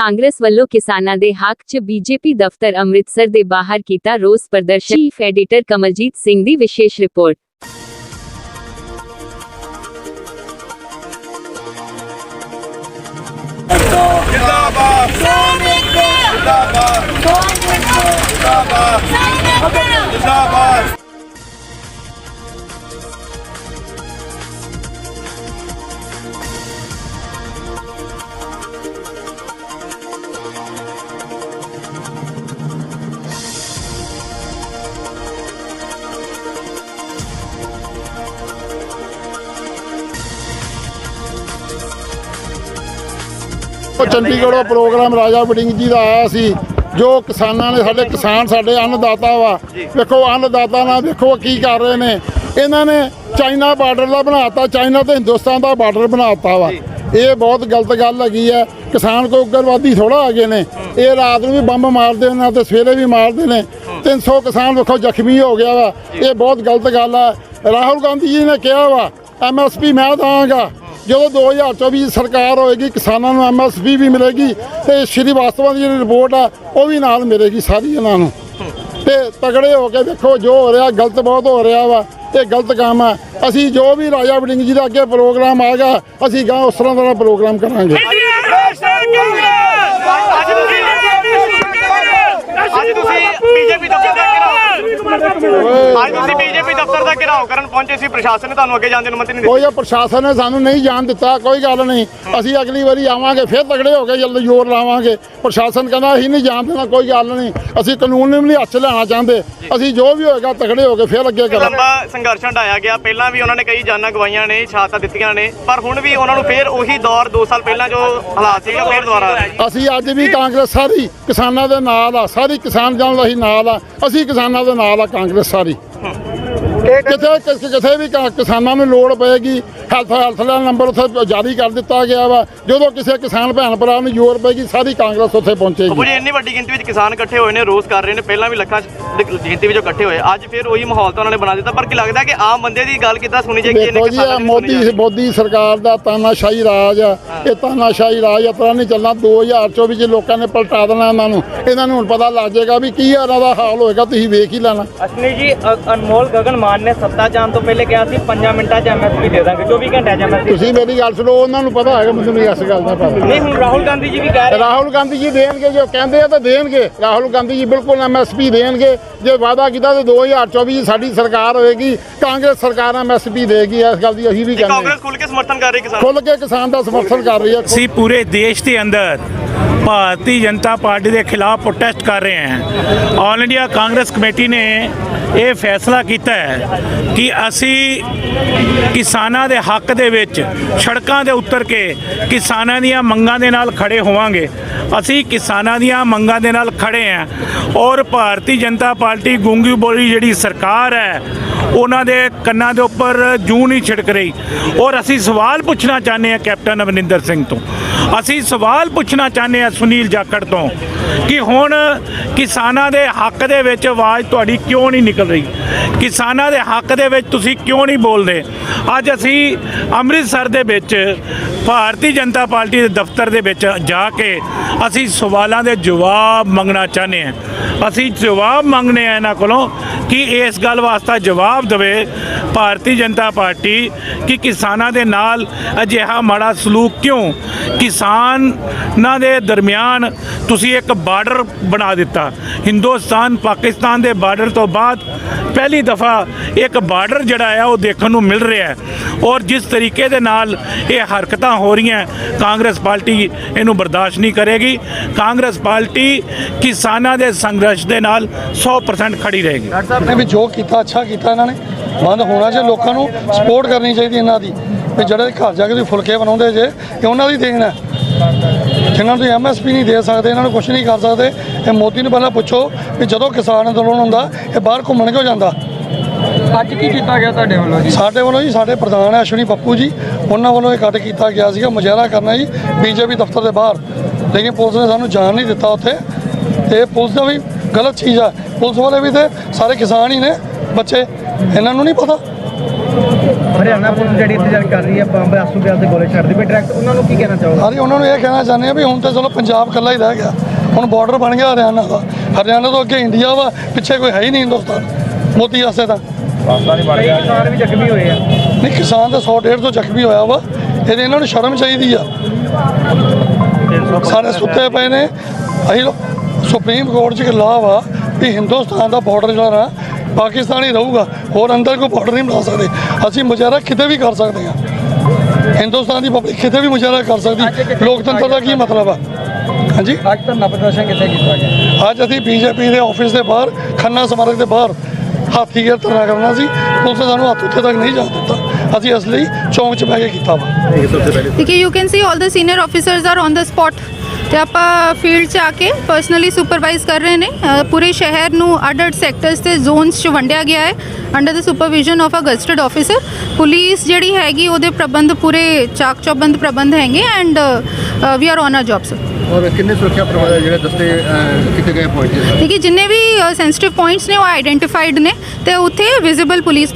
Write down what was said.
ਕਾਂਗਰਸ ਵੱਲੋਂ ਕਿਸਾਨਾਂ ਦੇ ਹੱਕ 'ਚ ਬੀਜੇਪੀ ਦਫ਼ਤਰ ਅੰਮ੍ਰਿਤਸਰ ਦੇ ਬਾਹਰ ਕੀਤਾ ਰੋਸ ਪ੍ਰਦਰਸ਼ਨ ਚੀਫ ਐਡੀਟਰ ਕਮਲਜੀਤ ਸਿੰਘ ਦੀ ਵਿਸ਼ੇਸ਼ ਰਿਪੋਰਟ ਜਿੰਦਾਬਾਦ ਚੰਡੀਗੜ੍ਹੋਂ ਪ੍ਰੋਗਰਾਮ ਰਾਜਾ ਵੜਿੰਗ ਜੀ ਦਾ ਆਇਆ ਸੀ। ਜੋ ਕਿਸਾਨਾਂ ਨੇ ਸਾਡੇ ਕਿਸਾਨ ਸਾਡੇ ਅੰਨਦਾਤਾ ਵਾ ਵੇਖੋ ਅੰਨਦਾਤਾ ਨਾਲ ਵੇਖੋ ਕੀ ਕਰ ਰਹੇ ਨੇ। ਇਹਨਾਂ ਨੇ ਚਾਈਨਾ ਬਾਰਡਰ ਦਾ ਬਣਾਤਾ ਚਾਈਨਾ ਤੇ ਹਿੰਦੁਸਤਾਨ ਦਾ ਬਾਰਡਰ ਬਣਾਤਾ ਵਾ। ਇਹ ਬਹੁਤ ਗਲਤ ਗੱਲ ਹੈਗੀ ਹੈ। ਕਿਸਾਨ ਕੋ ਉਗਰਵਾਦੀ ਥੋੜਾ ਆ ਗਏ ਨੇ। ਇਹ ਰਾਤ ਨੂੰ ਵੀ ਬੰਬ ਮਾਰਦੇ ਨੇ ਤੇ ਸਵੇਰੇ ਵੀ ਮਾਰਦੇ ਨੇ। 300 ਕਿਸਾਨ ਵੇਖੋ ਜ਼ਖਮੀ ਹੋ ਗਿਆ ਵਾ। ਇਹ ਬਹੁਤ ਗਲਤ ਗੱਲ ਆ ਰਾਹੁਲ ਗਾਂਧੀ ਜੀ ਨੇ ਕਿਹਾ ਵਾ ਐਮਐਸਪੀ ਮੈਂ ਦਾਂਗਾ ਜਦੋਂ 2024 ਦੀ ਸਰਕਾਰ ਹੋਏਗੀ, ਕਿਸਾਨਾਂ ਨੂੰ ਐਮਐਸਪੀ ਵੀ ਮਿਲੇਗੀ ਤੇ ਸ਼੍ਰੀ ਵਾਸਤਵਾ ਦੀ ਜਿਹੜੀ ਰਿਪੋਰਟ ਆ, ਉਹ ਵੀ ਨਾਲ ਮਿਲੇਗੀ ਸਾਰੀ ਇਹਨਾਂ ਨੂੰ। ਤੇ ਤਗੜੇ ਹੋ ਕੇ ਦੇਖੋ, ਜੋ ਹੋ ਰਿਹਾ ਗਲਤ ਬਹੁਤ ਹੋ ਰਿਹਾ ਵਾ, ਇਹ ਗਲਤ ਕੰਮ ਆ। ਅਸੀਂ ਜੋ ਵੀ ਰਾਜਾ ਵੜਿੰਗ ਜੀ ਦਾ ਅੱਗੇ ਪ੍ਰੋਗਰਾਮ ਆਏਗਾ, ਅਸੀਂ ਗਾਂ ਉਸ ਤਰ੍ਹਾਂ ਦਾ ਪ੍ਰੋਗਰਾਮ ਕਰਾਂਗੇ। ਅੱਜ ਤੁਸੀਂ ਬੀਜੇਪੀ ਦਾ ਅੱਜ ਤੁਸੀਂ ਬੀਜੇਪੀ ਦਫ਼ਤਰ ਦਾ ਘਿਰਾਓ ਕਰਨ ਪਹੁੰਚੇ ਸੀ ਪ੍ਰਸ਼ਾਸਨ ਨੇ ਤੁਹਾਨੂੰ ਅੱਗੇ ਜਾਣ ਦੀ ਅਨੁਮਤੀ ਨਹੀਂ ਦਿੱਤੀ। ਕੋਈ ਇਹ ਪ੍ਰਸ਼ਾਸਨ ਨੇ ਸਾਨੂੰ ਨਹੀਂ ਜਾਣ ਦਿੱਤਾ ਕੋਈ ਗੱਲ ਨਹੀਂ। ਅਸੀਂ ਅਗਲੀ ਵਾਰੀ ਆਵਾਂਗੇ ਫਿਰ ਤਗੜੇ ਹੋ ਕੇ ਜਲਦੀ ਜ਼ੋਰ ਲਾਵਾਂਗੇ। ਪ੍ਰਸ਼ਾਸਨ ਕਹਿੰਦਾ ਅਸੀਂ ਨਹੀਂ ਜਾਣ ਦੇਣਾ ਕੋਈ ਗੱਲ ਨਹੀਂ। ਅਸੀਂ ਕਾਨੂੰਨ ਨੂੰ ਵੀ ਹੱਥ 'ਚ ਲੈਣਾ ਚਾਹੁੰਦੇ। ਅਸੀਂ ਜੋ ਵੀ ਹੋਏਗਾ ਤਗੜੇ ਹੋ ਕੇ ਫਿਰ ਅੱਗੇ ਕਰਾਂਗੇ। ਲੰਬਾ ਸੰਘਰਸ਼ ਹੰਡਾਇਆ ਗਿਆ। ਪਹਿਲਾਂ ਵੀ ਉਹਨਾਂ ਨੇ ਕਈ ਜਾਨਾਂ ਗਵਾਈਆਂ ਨੇ ਸ਼ਹਾਦਤਾਂ ਦਿੱਤੀਆਂ ਨੇ ਪਰ ਹੁਣ ਵੀ ਉਹਨਾਂ ਨੂੰ ਫੇਰ ਉਹੀ ਦੌਰ 2 ਸਾਲ ਪਹਿਲਾਂ ਜੋ ਹਾਲਾਤ ਸੀਗਾ ਫੇਰ ਦੁਬਾਰਾ ਆ ਰਿਹਾ। ਅਸੀਂ ਅੱਜ ਵੀ ਕਾਂਗਰਸ ਸਾਰੀ ਕਿਸਾਨਾਂ ਦੇ ਨਾਲ ਆ ਸਾਰੀ ਕਿਸਾਨ ਜਨ ਦਾ ਹੀ ਨਾਲ ਆ। ਅਸੀਂ ਕਿਸਾਨਾਂ ਦੇ ਨਾਲ ਆ ਕਾਂਗਰਸ ਸਾਰੀ। ਕਿਤੇ ਕਿਸ- ਕਿਤੇ ਵੀ ਕ- ਕਿਸਾਨਾਂ ਨੂੰ ਲੋੜ ਪਏਗੀ ਹੈਲਥ ਹੈਲਥ ਲਾਈਨ ਨੰਬਰ ਉੱਥੇ ਜਾਰੀ ਕਰ ਦਿੱਤਾ ਗਿਆ ਵਾ। ਜਦੋਂ ਕਿਸੇ ਕਿਸਾਨ ਭੈਣ ਭਰਾ ਨੂੰ ਜ਼ੋਰ ਪਏਗੀ ਸਾਰੀ ਕਾਂਗਰਸ ਉੱਥੇ ਪਹੁੰਚੇਗੀ। ਜੀ ਇੰਨੀ ਵੱਡੀ ਗਿਣਤੀ ਵਿੱਚ ਕਿਸਾਨ ਇਕੱਠੇ ਹੋਏ ਨੇ ਰੋਸ ਕਰ ਰਹੇ ਨੇ। ਪਹਿਲਾਂ ਵੀ ਲੱਖਾਂ ਦੀ ਗਿਣਤੀ ਵਿੱਚੋਂ ਇਕੱਠੇ ਹੋਏ। ਅੱਜ ਫੇਰ ਉਹੀ ਮਾਹੌਲ ਤਾਂ ਉਹਨਾਂ ਨੇ ਬਣਾ ਦਿੱਤਾ। ਪਰ ਕੀ ਲੱਗਦਾ ਕਿ ਆਮ ਬੰਦੇ ਦੀ ਗੱਲ ਕਿੱਦਾਂ ਸੁਣੀ ਜਾਏਗੀ? ਇਹਨੇ ਦੇਖੋ ਜੀ ਕਿਸਾਨਾਂ ਇਹ ਦੀ ਸੁਣੀ ਮੋਦੀ ਜਾਏਗੀ। ਮੋਦੀ ਸਰਕਾਰ ਦਾ ਤਾਨਾਸ਼ਾਹੀ ਰਾਜ ਆ। ਇਹ ਤਾਨਾਸ਼ਾਹੀ ਰਾਜ ਇਸ ਤਰ੍ਹਾਂ ਨਹੀਂ ਚੱਲਣਾ। 2024 ਚ ਲੋਕਾਂ ਨੇ ਪਲਟਾ ਦੇਣਾ ਇਹਨਾਂ ਨੂੰ। ਇਹਨਾਂ ਨੂੰ ਹੁਣ ਪਤਾ ਲੱਗ ਜਾਏਗਾ ਵੀ ਕੀ ਇਹਨਾਂ ਦਾ ਹਾਲ ਹੋਏਗਾ। ਤੁਸੀਂ ਵੇਖ ਹੀ ਲੈਣਾ। ਅਸ਼ਨੀ ਜੀ ਅ- ਅਨਮੋਲ ਗਗਨ ਮਾਨ ਨੇ ਸੱਤਾ ਜਾਣ ਤੋਂ ਪਹਿਲੇ ਕਿਹਾ ਸੀ 5 ਮਿੰਟਾਂ 'ਚ ਐਮਐਸਪੀ ਦੇ ਦਾਂਗੇ 24 ਘੰਟਿਆਂ 'ਚ ਐਮਐਸਪੀ ਤੁਸੀਂ ਮੇਰੀ ਗੱਲ ਸੁਣੋ ਉਹਨਾਂ ਨੂੰ ਪਤਾ ਹੈਗਾ ਮੈਨੂੰ ਇਸ ਗੱਲ ਦਾ ਪਤਾ। ਨਹੀਂ ਹੁਣ ਰਾਹੁਲ ਗਾਂਧੀ ਜੀ ਵੀ ਕਹਿ ਰਹੇ ਰਾਹੁਲ ਗਾਂਧੀ ਜੀ ਦੇਣਗੇ ਜੋ ਕਹਿੰਦੇ ਆ ਤਾਂ ਦੇਣਗੇ। ਰਾਹੁਲ ਗਾਂਧੀ ਜੀ ਬਿਲਕੁਲ ਐਮਐਸਪੀ ਦੇਣਗੇ। ਜੇ ਵਾਅਦਾ ਕੀਤਾ ਤੇ 2024 ਚ ਸਾਡੀ ਸਰਕਾਰ ਹੋਏਗੀ ਕਾਂਗਰਸ ਸਰਕਾਰ ਐਮਐਸਪੀ ਦੇਗੀ ਇਸ ਗੱਲ ਦੀ ਅਸੀਂ ਵੀ ਕਹਿੰਦੇ ਕਾਂਗਰਸ ਖੁੱਲ ਕੇ ਸਮਰਥਨ ਕਰ ਰਹੀ ਕਿਸਾਨ। ਖੁੱਲ ਕੇ ਕਿਸਾਨ ਦਾ ਸਮਰਥਨ ਕਰ ਰਹੀ ਹੈ। ਅਸੀਂ ਪੂਰੇ ਦੇਸ਼ ਦੇ ਅੰਦਰ ਭਾਰਤੀ ਜਨਤਾ ਪਾਰਟੀ ਦੇ ਖਿਲਾਫ ਪ੍ਰੋਟੈਸਟ ਕਰ ਰਹੇ ਹਾਂ। ਆਲ ਇੰਡੀਆ ਕਾਂਗਰਸ ਕਮੇਟੀ ਨੇ ਇਹ ਫੈਸਲਾ ਕੀਤਾ ਹੈ ਕਿ ਅਸੀਂ ਕਿਸਾਨਾਂ ਦੇ ਹੱਕ ਦੇ ਵਿੱਚ ਸੜਕਾਂ ਦੇ ਉੱਤਰ ਕੇ ਕਿਸਾਨਾਂ ਦੀਆਂ ਮੰਗਾਂ ਦੇ ਨਾਲ ਖੜੇ ਹੋਵਾਂਗੇ। ਅਸੀਂ ਕਿਸਾਨਾਂ ਦੀਆਂ ਮੰਗਾਂ ਦੇ ਨਾਲ ਖੜੇ ਹਾਂ ਔਰ ਭਾਰਤੀ ਜਨਤਾ ਪਾਰਟੀ ਗੂੰਗੀ ਬੋਲੀ ਜਿਹੜੀ ਸਰਕਾਰ ਹੈ, ਉਹਨਾਂ ਦੇ ਕੰਨਾਂ ਦੇ ਉੱਪਰ ਜੂੰ ਨਹੀਂ ਛਿੜਕ ਰਹੀ। ਔਰ ਅਸੀਂ ਸਵਾਲ ਪੁੱਛਣਾ ਚਾਹੁੰਦੇ ਹਾਂ ਕੈਪਟਨ ਅਮਰਿੰਦਰ ਸਿੰਘ ਤੋਂ। ਅਸੀਂ ਸਵਾਲ ਪੁੱਛਣਾ ਚਾਹੁੰਦੇ ਹਾਂ ਸੁਨੀਲ ਜਾਖੜ ਤੋਂ ਕਿ ਹੁਣ ਕਿਸਾਨਾਂ ਦੇ ਹੱਕ ਦੇ ਵਿੱਚ ਆਵਾਜ਼ ਤੁਹਾਡੀ ਕਿਉਂ ਨਹੀਂ ਨਿਕਲ ਰਹੀ? ਕਿਸਾਨਾਂ ਦੇ ਹੱਕ ਦੇ ਵਿੱਚ ਤੁਸੀਂ ਕਿਉਂ ਨਹੀਂ ਬੋਲਦੇ? ਅੱਜ ਅਸੀਂ ਅੰਮ੍ਰਿਤਸਰ ਦੇ ਵਿੱਚ ਭਾਰਤੀ ਜਨਤਾ ਪਾਰਟੀ ਦੇ ਦਫ਼ਤਰ ਦੇ ਵਿੱਚ ਜਾ ਕੇ ਅਸੀਂ ਸਵਾਲਾਂ ਦੇ ਜਵਾਬ ਮੰਗਣਾ ਚਾਹੁੰਦੇ ਹਾਂ। ਅਸੀਂ ਜਵਾਬ ਮੰਗਨੇ ਆ ਇਹਨਾਂ ਕੋਲੋਂ ਕਿ ਇਸ ਗੱਲ ਵਾਸਤੇ ਜਵਾਬ ਦੇਵੇ ਭਾਰਤੀ ਜਨਤਾ ਪਾਰਟੀ ਕਿ ਕਿਸਾਨਾਂ ਦੇ ਨਾਲ ਅਜਿਹਾ ਮਾੜਾ ਸਲੂਕ ਕਿਉਂ? ਕਿਸਾਨਾਂ ਦੇ ਦਰਮਿਆਨ ਤੁਸੀਂ ਇੱਕ ਬਾਰਡਰ ਬਣਾ ਦਿੱਤਾ। ਹਿੰਦੁਸਤਾਨ, ਪਾਕਿਸਤਾਨ ਦੇ ਬਾਰਡਰ ਤੋਂ ਬਾਅਦ ਪਹਿਲੀ ਦਫਾ ਇੱਕ ਬਾਰਡਰ ਜਿਹੜਾ ਆ, ਉਹ ਦੇਖਣ ਨੂੰ ਮਿਲ ਰਿਹਾ ਹੈ। ਔਰ ਜਿਸ ਤਰੀਕੇ ਦੇ ਨਾਲ ਇਹ ਹਰਕਤਾਂ ਹੋ ਰਹੀਆਂ, ਕਾਂਗਰਸ ਪਾਰਟੀ ਇਹਨੂੰ ਬਰਦਾਸ਼ਤ ਨਹੀਂ ਕਰੇਗੀ। ਕਾਂਗਰਸ ਪਾਰਟੀ ਕਿਸਾਨਾਂ ਦੇ ਸੰਘਰਸ਼ ਦੇ ਨਾਲ 100% ਖੜੀ ਰਹੇਗੀ। ਨੇ ਵੀ ਜੋ ਕੀਤਾ, ਅੱਛਾ ਕੀਤਾ ਇਹਨਾਂ ਨੇ। ਬੰਦ ਹੋਣਾ ਚਾਹੀਦਾ ਲੋਕਾਂ ਨੂੰ ਸਪੋਰਟ ਕਰਨੀ ਚਾਹੀਦੀ ਇਹਨਾਂ ਦੀ। ਵੀ ਜਿਹੜੇ ਘਰ ਜਾ ਕੇ ਤੁਸੀਂ ਫੁਲਕੇ ਬਣਾਉਂਦੇ ਜੇ ਇਹ ਉਹਨਾਂ ਦੀ ਦੇਣ ਹੈ। ਜਿਨ੍ਹਾਂ ਨੂੰ ਐਮਐਸਪੀ ਨਹੀਂ ਦੇ ਸਕਦੇ ਇਹਨਾਂ ਨੂੰ ਕੁਝ ਨਹੀਂ ਕਰ ਸਕਦੇ। ਇਹ ਮੋਦੀ ਨੂੰ ਪਹਿਲਾਂ ਪੁੱਛੋ ਵੀ ਜਦੋਂ ਕਿਸਾਨ ਅੰਦੋਲਨ ਹੁੰਦਾ ਇਹ ਬਾਹਰ ਘੁੰਮਣ ਕਿਉਂ ਜਾਂਦਾ? ਅੱਜ ਕੀ ਕੀਤਾ ਗਿਆ ਤੁਹਾਡੇ ਵੱਲੋਂ ਜੀ? ਸਾਡੇ ਵੱਲੋਂ ਜੀ ਸਾਡੇ ਪ੍ਰਧਾਨ ਹੈ ਅਸ਼ਵਨੀ ਪੱਪੂ ਜੀ। ਉਹਨਾਂ ਵੱਲੋਂ ਇਹ ਕੱਟ ਕੀਤਾ ਗਿਆ ਸੀਗਾ ਮੁਜ਼ਾਹਰਾ ਕਰਨਾ ਜੀ ਬੀਜੇਪੀ ਦਫ਼ਤਰ ਦੇ ਬਾਹਰ। ਲੇਕਿਨ ਪੁਲਿਸ ਨੇ ਸਾਨੂੰ ਜਾਣ ਨਹੀਂ ਦਿੱਤਾ ਉੱਥੇ। ਤੇ ਪੁਲਿਸ ਦਾ ਵੀ ਗਲਤ ਚੀਜ਼ ਆ। ਪੁਲਿਸ ਵਾਲੇ ਵੀ ਤੇ ਸਾਰੇ ਕਿਸਾਨ ਹੀ ਨੇ ਬੱਚੇ। ਇਹਨਾਂ ਨੂੰ ਨਹੀਂ ਪਤਾ। ਹਰਿਆਣਾ ਪੁਲਿਸ ਜਿਹੜੀ ਇੰਤਜ਼ਾਰ ਕਰ ਰਹੀ ਹੈ ਬੰਬ ਆਸੂ ਪਿਆਲ ਦੇ ਗੋਲੇ ਛੱਡਦੀ ਪਈ ਡਾਇਰੈਕਟ ਉਹਨਾਂ ਨੂੰ ਕੀ ਕਹਿਣਾ ਚਾਹੋਗੇ? ਸਾਰੇ ਉਹਨਾਂ ਨੂੰ ਇਹ ਕਹਿਣਾ ਚਾਹੁੰਦੇ ਆ ਵੀ ਹੁਣ ਤਾਂ ਚਲੋ ਪੰਜਾਬ ਇਕੱਲਾ ਹੀ ਰਹਿ ਗਿਆ। ਹੁਣ ਬਾਰਡਰ ਬਣ ਗਿਆ ਹਰਿਆਣਾ ਦਾ। ਹਰਿਆਣਾ ਤੋਂ ਅੱਗੇ ਇੰਡੀਆ ਵਾ ਪਿੱਛੇ ਕੋਈ ਹੈ ਹੀ ਨਹੀਂ ਹਿੰਦੁਸਤਾਨ। ਮੋਦੀ ਵਾਸਤੇ ਤਾਂ। ਕਿਸਾਨ ਵੀ ਜ਼ਖਮੀ ਹੋਏ ਆ। ਨਹੀਂ ਕਿਸਾਨ ਤਾਂ 100 150 ਜ਼ਖਮੀ ਹੋਇਆ ਵਾ। ਇਹਦੇ ਇਹਨਾਂ ਨੂੰ ਸ਼ਰਮ ਚਾਹੀਦੀ ਆ। ਸਾਰੇ ਸੁੱਤੇ ਪਏ ਨੇ। ਅਸੀਂ ਲੋ- ਸੁਪਰੀਮ ਕੋਰਟ 'ਚ ਇੱਕ ਲਾਅ ਵਾ ਵੀ ਹਿੰਦੁਸਤਾਨ ਦਾ ਬਾਰਡਰ ਜਿਹੜਾ ਨਾ ਪਾਕਿਸਤਾਨ ਹੀ ਰਹੂਗਾ ਹੋਰ ਅੰਦਰ ਕੋਈ ਬਾਰਡਰ ਨਹੀਂ ਬਣਾ ਸਕਦੇ। ਅਸੀਂ ਮੁਜ਼ਾਹਰਾ ਕਿਤੇ ਵੀ ਕਰ ਸਕਦੇ ਹਾਂ। ਹਿੰਦੁਸਤਾਨ ਦੀ ਪਬਲਿਕ ਕਿਤੇ ਵੀ ਮੁਜ਼ਾਹਰਾ ਕਰ ਸਕਦੀ। ਲੋਕਤੰਤਰ ਦਾ ਕੀ ਮਤਲਬ ਆ? ਹਾਂਜੀ? ਅੱਜ ਤਾਂ ਪ੍ਰਦਰਸ਼ਨ ਕਿੱਥੇ ਕੀਤਾ ਗਿਆ? ਅੱਜ ਅਸੀਂ ਬੀਜੇਪੀ ਦੇ ਆਫਿਸ ਦੇ ਬਾਹਰ ਖੰਨਾ ਸਮਾਰਕ ਦੇ ਬਾਹਰ ਹਾਥੀ ਗੇਰ ਧਰਨਾ ਕਰਨਾ ਸੀ। ਪੁਲਿਸ ਸਾਨੂੰ ਹੱਥ ਉੱਥੇ ਤੱਕ ਨਹੀਂ ਜਾਣ ਦਿੱਤਾ। ਅਸੀਂ ਇਸ ਲਈ ਚੌਂਕ 'ਚ ਬਹਿ ਕੇ ਕੀਤਾ ਵਾ। ਦੇਖिए you can see 올 the senior officers are on the spot ਤੇ ਆਪਾਂ ਫੀਲਡ 'ਚ ਆ ਕੇ ਪਰਸਨਲੀ ਸੁਪਰਵਾਈਜ਼ ਕਰ ਰਹੇ ਨੇ। ਅ, ਪੂਰੇ ਸ਼ਹਿਰ ਨੂੰ ਅੱਡ-ਅੱਡ ਸੈਕਟਰਸ ਤੇ ਜ਼ੋਨਸ 'ਚ ਵੰਡਿਆ ਗਿਆ ਹੈ। Under the supervision of a gazetted officer police ਜਿਹੜੀ ਹੈਗੀ ਉਹਦੇ ਪ੍ਰਬੰਧ ਪੂਰੇ ਚਾਕ ਚੌਬੰਦ ਪ੍ਰਬੰਧ ਹੈਗੇ and we are on a job sir ਔਰ ਕਿੰਨੇ ਸੁਰੱਖਿਆ ਪ੍ਰਬੰਧ ਜਿਹੜੇ ਦਸਤੇ ਕਿਤੇ ਗਏ ਪਹੁੰਚੇ ਦੇਖिए ਜਿੰਨੇ ਵੀ ਸੈਂਸਿਟਿਵ ਪੁਆਇੰਟਸ ਨੇ ਉਹ ਆਈਡੈਂਟੀਫਾਈਡ ਨੇ ਤੇ ਉੱਥੇ ਵਿਜ਼ੀਬਲ ਪੁਲਿਸ